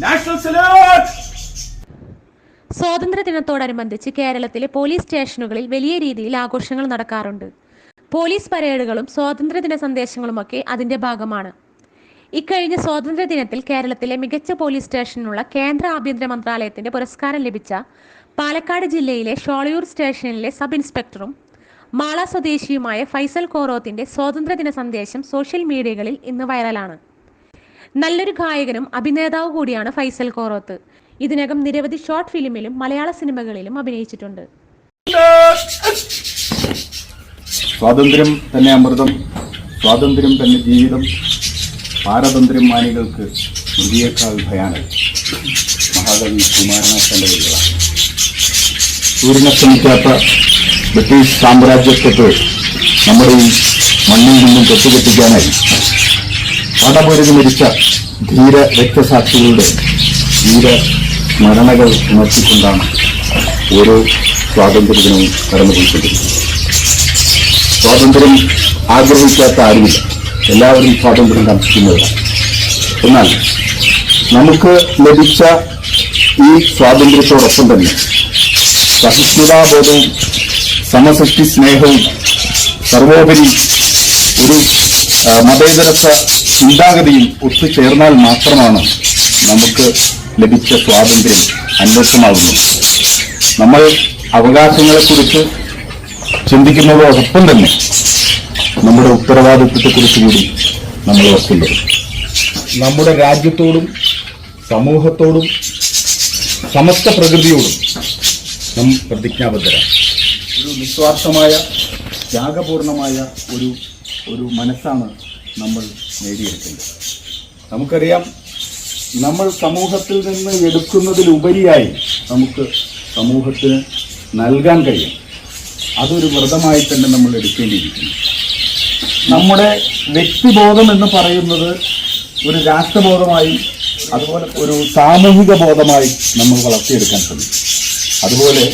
National സ്വാതന്ത്ര്യദിനത്തോടനുബന്ധിച്ച് കേരളത്തിലെ police സ്റ്റേഷനുകളിൽ വലിയ രീതിയിൽ ആഘോഷങ്ങൾ നടക്കാറുണ്ട്. പോലീസ് പരേഡുകളും സ്വാതന്ത്ര്യദിന സന്ദേശങ്ങളുമൊക്കെ അതിന്റെ ഭാഗമാണ്. ഇക്കഴിഞ്ഞ സ്വാതന്ത്ര്യദിനത്തിൽ കേരളത്തിലെ മികച്ച പോലീസ് സ്റ്റേഷനുള്ള കേന്ദ്ര ആഭ്യന്തര മന്ത്രാലയത്തിന്റെ പുരസ്കാരം ലഭിച്ച പാലക്കാട് ജില്ലയിലെ ഷോളയൂർ സ്റ്റേഷനിലെ സബ് ഇൻസ്പെക്ടറും മാള സ്വദേശിയുമായ ഫൈസൽ കോറോത്തിന്റെ സ്വാതന്ത്ര്യദിന സന്ദേശം സോഷ്യൽ മീഡിയകളിൽ ഇന്ന് വൈറലാണ്. നല്ലൊരു ഗായകനും അഭിനേതാവ് കൂടിയാണ് ഫൈസൽ കോറോത്ത്. ഇതിനകം നിരവധി ഷോർട്ട് ഫിലിമിലും മലയാള സിനിമകളിലും അഭിനയിച്ചിട്ടുണ്ട്. സ്വാതന്ത്ര്യം തന്നെ അമൃതം സ്വാതന്ത്ര്യം തന്നെ ജീവിതം പാരതന്ത്ര്യം മാനികൾക്ക് ഇന്ത്യയേക്കാൾ ഭയാനകം. മഹാകവി കുമാരനാശന്റെ വരികളാണ് സൂര്യനെ ശ്രമിക്കാത്ത ബ്രിട്ടീഷ് സാമ്രാജ്യത്വത്തെ നമ്മുടെ ഈ മണ്ണിൽ നിന്നും കെട്ടുകെട്ടിക്കാനായി പടപൊരുതി മരിച്ച ധീര രക്തസാക്ഷികളുടെ ധീര സ്മരണകൾ ഉണർത്തിക്കൊണ്ടാണ് ഓരോ സ്വാതന്ത്ര്യദിനവും കടന്നുപോയിക്കൊണ്ടിരിക്കുന്നത്. സ്വാതന്ത്ര്യം ആഗ്രഹിക്കാത്ത ആരുമില്ല എല്ലാവരും സ്വാതന്ത്ര്യം കാക്ഷിക്കുന്നവരാണ് എന്നാൽ നമുക്ക് ലഭിച്ച ഈ സ്വാതന്ത്ര്യത്തോടൊപ്പം തന്നെ സഹിഷ്ണുതാബോധവും സമസൃഷ്ടി സ്നേഹവും സർവോപരി ഒരു ആ, മതേതരത്വ ചിന്താഗതിയും ഒത്തുചേർന്നാൽ മാത്രമാണ് നമുക്ക് ലഭിച്ച സ്വാതന്ത്ര്യം അന്വേഷണമാകുന്നത് നമ്മൾ അവകാശങ്ങളെക്കുറിച്ച് ചിന്തിക്കുന്നതോടൊപ്പം തന്നെ നമ്മുടെ ഉത്തരവാദിത്വത്തെക്കുറിച്ച് കൂടി നമ്മൾ ഓർക്കുന്നത് നമ്മുടെ രാജ്യത്തോടും സമൂഹത്തോടും സമസ്ത പ്രകൃതിയോടും നാം പ്രതിജ്ഞാബദ്ധരാണ്. ഒരു നിസ്വാർത്ഥമായ ത്യാഗപൂർണമായ ഒരു ഒരു മനസ്സാണ് നമ്മൾ നേടിയെടുക്കേണ്ടത്. നമുക്കറിയാം നമ്മൾ സമൂഹത്തിൽ നിന്ന് എടുക്കുന്നതിലുപരിയായി നമുക്ക് സമൂഹത്തിന് നൽകാൻ കഴിയും. അതൊരു വ്രതമായി തന്നെ നമ്മൾ എടുക്കേണ്ടിയിരിക്കുന്നു. നമ്മുടെ വ്യക്തിബോധം എന്ന് പറയുന്നത് ഒരു രാഷ്ട്രബോധമായി അതുപോലെ ഒരു സാമൂഹിക ബോധമായി നമ്മൾ വളർത്തിയെടുക്കാൻ ശ്രമിക്കും. അതുപോലെ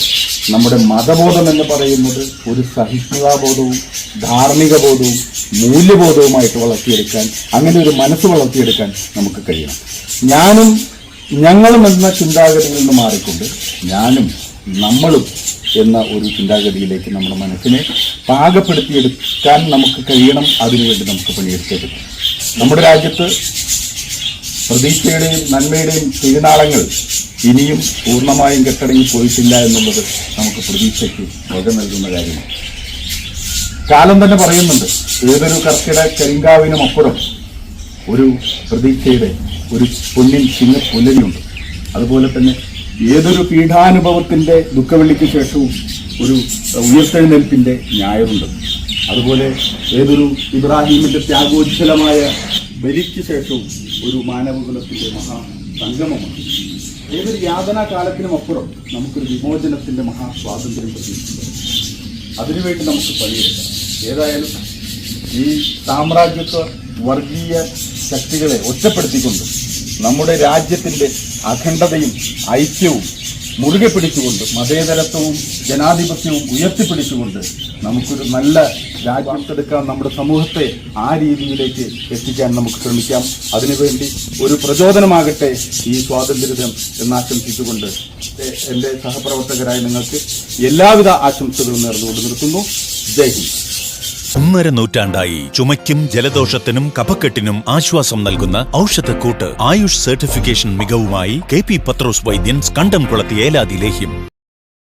നമ്മുടെ മതബോധം എന്ന് പറയുന്നത് ഒരു സഹിഷ്ണുതാബോധവും ധാർമ്മിക ബോധവും മൂല്യബോധവുമായിട്ട് വളർത്തിയെടുക്കാൻ അങ്ങനെ ഒരു മനസ്സ് വളർത്തിയെടുക്കാൻ നമുക്ക് കഴിയണം. ഞാനും ഞങ്ങളും എന്ന ചിന്താഗതിയിൽ നിന്ന് മാറിക്കൊണ്ട് ഞാനും നമ്മളും എന്ന ഒരു ചിന്താഗതിയിലേക്ക് നമ്മുടെ മനസ്സിനെ പാകപ്പെടുത്തിയെടുക്കാൻ നമുക്ക് കഴിയണം. അതിനുവേണ്ടി നമുക്ക് പണിയെടുത്തെടുക്കും നമ്മുടെ രാജ്യത്ത് പ്രതീക്ഷയുടെയും നന്മയുടെയും തിരുനാളങ്ങൾ ഇനിയും പൂർണമായും കെട്ടടങ്ങി പോയിട്ടില്ല എന്നുള്ളത് നമുക്ക് പ്രതീക്ഷയ്ക്ക് വക നൽകുന്ന കാര്യമാണ്. കാലം തന്നെ പറയുന്നുണ്ട് ഏതൊരു കർക്കിട കരിങ്കാവിനും അപ്പുറം ഒരു പ്രതീക്ഷയുടെ ഒരു പൊന്നിൻ ചിങ്ങ പുലരിയുണ്ട്. അതുപോലെ തന്നെ ഏതൊരു പീഠാനുഭവത്തിന്റെ ദുഃഖവെള്ളിക്ക് ശേഷവും ഒരു ഉയർത്തെഴുന്നേൽപ്പിന്റെ ഞായറുണ്ട്. അതുപോലെ ഏതൊരു ഇബ്രാഹിമിന്റെ ത്യാഗോജ്വലമായ ബലിക്ക് ശേഷവും ഒരു മാനവകുലത്തിന്റെ മഹാ സംഗമമാണ് ഏതൊരു യാതനാ കാലത്തിനും അപ്പുറം നമുക്കൊരു വിമോചനത്തിന്റെ മഹാസ്വാതന്ത്ര്യം പ്രതീക്ഷിക്കുന്നു അതിനുവേണ്ടി നമുക്ക് പണിയെടുക്കാം. ഏതായാലും ഈ സാമ്രാജ്യത്വ വർഗീയ ശക്തികളെ ഒറ്റപ്പെടുത്തിക്കൊണ്ട് നമ്മുടെ രാജ്യത്തിന്റെ അഖണ്ഡതയും ഐക്യവും മുറുകെ പിടിച്ചുകൊണ്ട് മതേതരത്വവും ജനാധിപത്യവും ഉയർത്തിപ്പിടിച്ചുകൊണ്ട് നമുക്കൊരു നല്ല രാജ്യത്തെടുക്കാൻ നമ്മുടെ സമൂഹത്തെ ആ രീതിയിലേക്ക് എത്തിക്കാൻ നമുക്ക് ശ്രമിക്കാം. അതിനുവേണ്ടി ഒരു പ്രചോദനമാകട്ടെ ഈ സ്വാതന്ത്ര്യദിനം എന്നാശംസിച്ചുകൊണ്ട് എന്റെ സഹപ്രവർത്തകരായ നിങ്ങൾക്ക് എല്ലാവിധ ആശംസകളും നേർന്നുകൊണ്ട് നിർത്തുന്നു. ജയ് ഹിന്ദ്. ഒന്നര നൂറ്റാണ്ടായി ചുമയ്ക്കും ജലദോഷത്തിനും കഫക്കെട്ടിനും ആശ്വാസം നൽകുന്ന ഔഷധക്കൂട്ട് ആയുഷ് സർട്ടിഫിക്കേഷൻ മികവുമായി കെ പി പത്രോസ് വൈദ്യൻ കണ്ടംകുളത്തി ഏലാതി ലേഹ്യം.